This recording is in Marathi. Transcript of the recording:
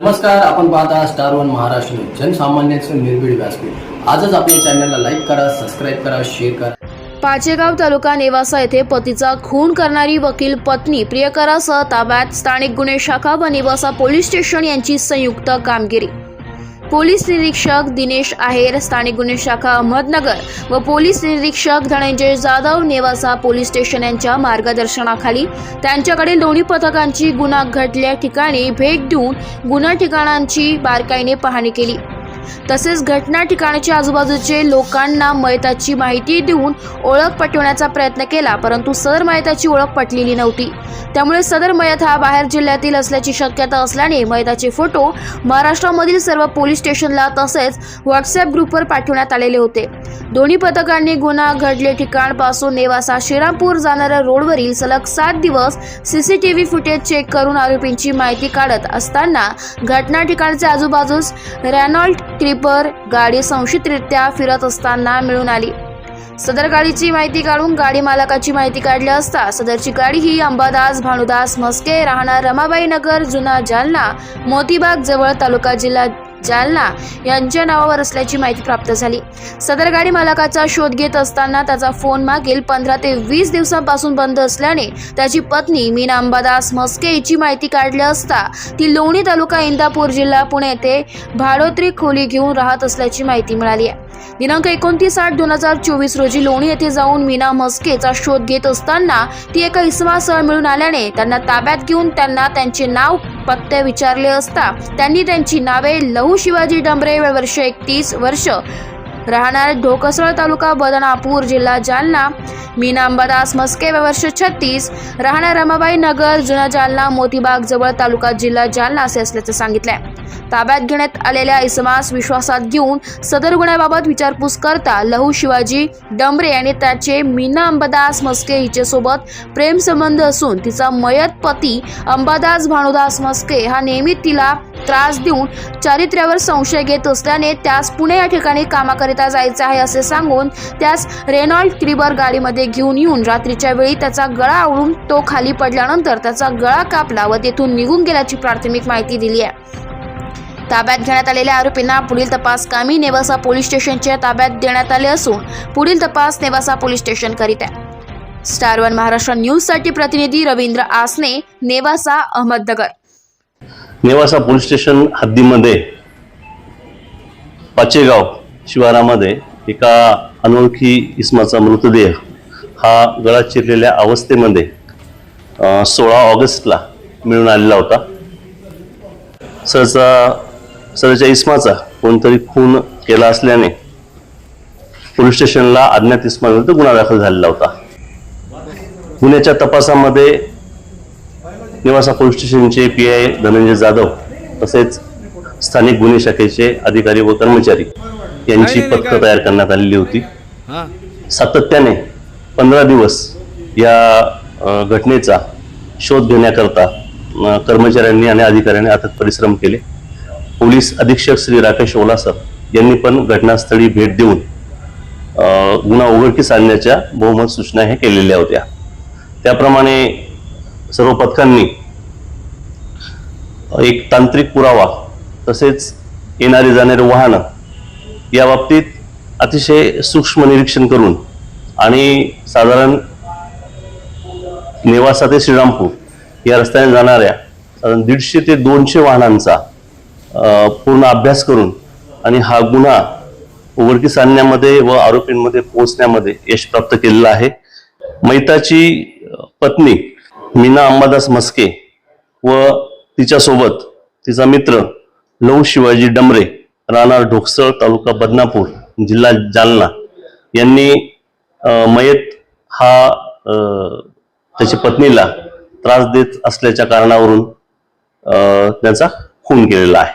नमस्कार आपण पाहता स्टार वन महाराष्ट्र न्यूज. जनसामान्यांचे निर्भीड व्यासपीठ. आजच आपल्या चॅनलला लाईक करा सबस्क्राईब करा शेअर करा. पाचेगाव तालुका नेवासा येथे पतीचा खून करणारी वकील पत्नी प्रियकरासह ताब्यात. स्थानिक गुन्हे शाखा व नेवासा पोलीस स्टेशन यांची संयुक्त कामगिरी. पोलीस निरीक्षक दिनेश आहेर स्थानिक गुन्हे शाखा अहमदनगर व पोलीस निरीक्षक धनंजय जाधव नेवासा पोलीस स्टेशन यांच्या मार्गदर्शनाखाली. त्यांच्याकडे लोणी पथकांची गुन्हा घडल्या ठिकाणी भेट देऊन गुन्हा ठिकाणांची बारकाईने पाहणी केली. तसेच घटना ठिकाणाच्या आजूबाजूचे लोकांना मयताची माहिती देऊन ओळख पटवण्याचा प्रयत्न केला परंतु सदर मयताची ओळख पटलेली नव्हती. त्यामुळे सदर मयत हा बाहेर जिल्ह्यातील असल्याची शक्यता असल्याने मयताचे फोटो महाराष्ट्रामधील सर्व पोलीस स्टेशनला तसेच व्हॉट्सअप ग्रुपवर पाठवण्यात आलेले होते. दोन्ही पथकांनी गुन्हा घडले ठिकाणपासून नेवासा श्रीरामपूर जाणाऱ्या रोडवरील सलग सात दिवस सीसीटीव्ही फुटेज चेक करून आरोपींची माहिती काढत असताना घटना ठिकाणचे आजूबाजूस रॅनॉल्ट क्रिपर गाडी संशयितरित्या फिरत असताना मिळून आली. सदर गाडीची माहिती काढून गाडी मालकाची माहिती काढली असता सदरची गाडी ही अंबादास भानुदास म्हस्के राहणार रमाबाई नगर जुना जालना मोतीबाग जवळ तालुका जिल्हा जालना यांच्या नावावर असल्याची माहिती प्राप्त झाली. सदर गाडी मालकाचा शोध घेत असताना त्याचा फोन मागील पंधरा ते वीस दिवसांपासून बंद असल्याने त्याची पत्नी मीना अंबादास म्हस्के हिची माहिती काढली असता ती लोणी तालुका इंदापूर जिल्हा पुणे येथे भाडोत्री खोली घेऊन राहत असल्याची माहिती मिळाली आहे. दिनांक एकोणतीस आठ दोन हजार चोवीस रोजी लोणी येथे जाऊन मीना म्हस्केचा शोध घेत असताना ती एका इसमासह मिळून आल्याने त्यांना ताब्यात घेऊन त्यांना त्यांचे नाव पत्ते विचारले असता त्यांनी त्यांची नावे लहू शिवाजी डंबरे वर्ष एकतीस वर्ष राहणार ढोकसळ तालुका बदनापूर जिल्हा जालना. मीना अंबादास मस्के वर्ष छत्तीस. राहणार रमाबाई नगर जुना जालना मोतीबाग जवळ तालुका जिल्हा जालना असे असल्याचं सांगितलंय. ताब्यात घेण्यात आलेल्या इसमास विश्वासात घेऊन सदर गुन्ह्याबाबत विचारपूस करता लहू शिवाजी डंबरे आणि त्याचे मीना अंबादास मस्के हिच्यासोबत प्रेम संबंध असून तिचा मयत पती अंबादास भानुदास मस्के हा नेहमी तिला त्रास देऊन चारित्र्यावर संशय घेत असल्याने त्यास पुणे या ठिकाणी कामाकरिता जायचं आहे असे सांगून त्यास रेनॉल्ड क्रिबर गाडीमध्ये घेऊन येऊन रात्रीच्या वेळी त्याचा गळा आवळून तो खाली पडल्यानंतर त्याचा गळा कापला व तेथून निघून गेल्याची प्राथमिक माहिती दिली आहे. ताब्यात घेण्यात आलेल्या आरोपींना पुढील तपास कामी नेवासा पोलीस स्टेशनच्या ताब्यात देण्यात आले असून पुढील तपास नेवासा पोलीस स्टेशन करीत आहे. स्टार वन महाराष्ट्र न्यूजसाठी प्रतिनिधी रवींद्र आसने नेवासा अहमदनगर. नेवासा पोलीस स्टेशन हद्दीमध्ये पाचेगाव शिवारामध्ये एका अनोळखी इसमाचा मृतदेह हा गळा चिरलेल्या अवस्थेमध्ये सोळा ऑगस्टला मिळून आलेला होता. सहसा सहच्या इसमाचा कोणतरी खून केला असल्याने पोलीस स्टेशनला अज्ञात इस्माविरुद्ध गुन्हा दाखल झालेला होता. गुन्ह्याच्या तपासामध्ये निवासा पोलीस स्टेशनचे पी आय धनंजय जाधव तसेच स्थानिक गुन्हे शाखेचे अधिकारी व कर्मचारी यांची पथकं तयार करण्यात आलेली होती. सातत्याने पंधरा दिवस या घटनेचा शोध घेण्याकरता कर्मचाऱ्यांनी आणि अधिकाऱ्यांनी अथक परिश्रम केले. पोलीस अधीक्षक श्री राकेश ओलासर यांनी पण घटनास्थळी भेट देऊन गुन्हा उघडकीस आणण्याच्या बहुमत सूचना हे केलेल्या होत्या. त्याप्रमाणे सर्व पथकांनी एक तांत्रिक पुरावा तसेच येणारी जाणारी वाहनं या बाबतीत अतिशय सूक्ष्म निरीक्षण करून आणि साधारण नेवासा ते श्रीरामपूर या रस्त्याने जाणाऱ्या साधारण दीडशे ते दोनशे वाहनांचा पूर्ण अभ्यास करून आणि हा गुन्हा उघडकीस आणण्यामध्ये व आरोपींमध्ये पोहोचण्यामध्ये यश प्राप्त केलेलं आहे. मैताची पत्नी मीना अंबादास मस्के व तिच्यासोबत तिचा मित्र लव शिवाजी डमरे राहणार ढोकसळ तालुका बदनापूर जिल्हा जालना यांनी मयत हा त्याच्या पत्नीला त्रास देत असल्याच्या कारणावरून त्यांचा खून केलेला आहे.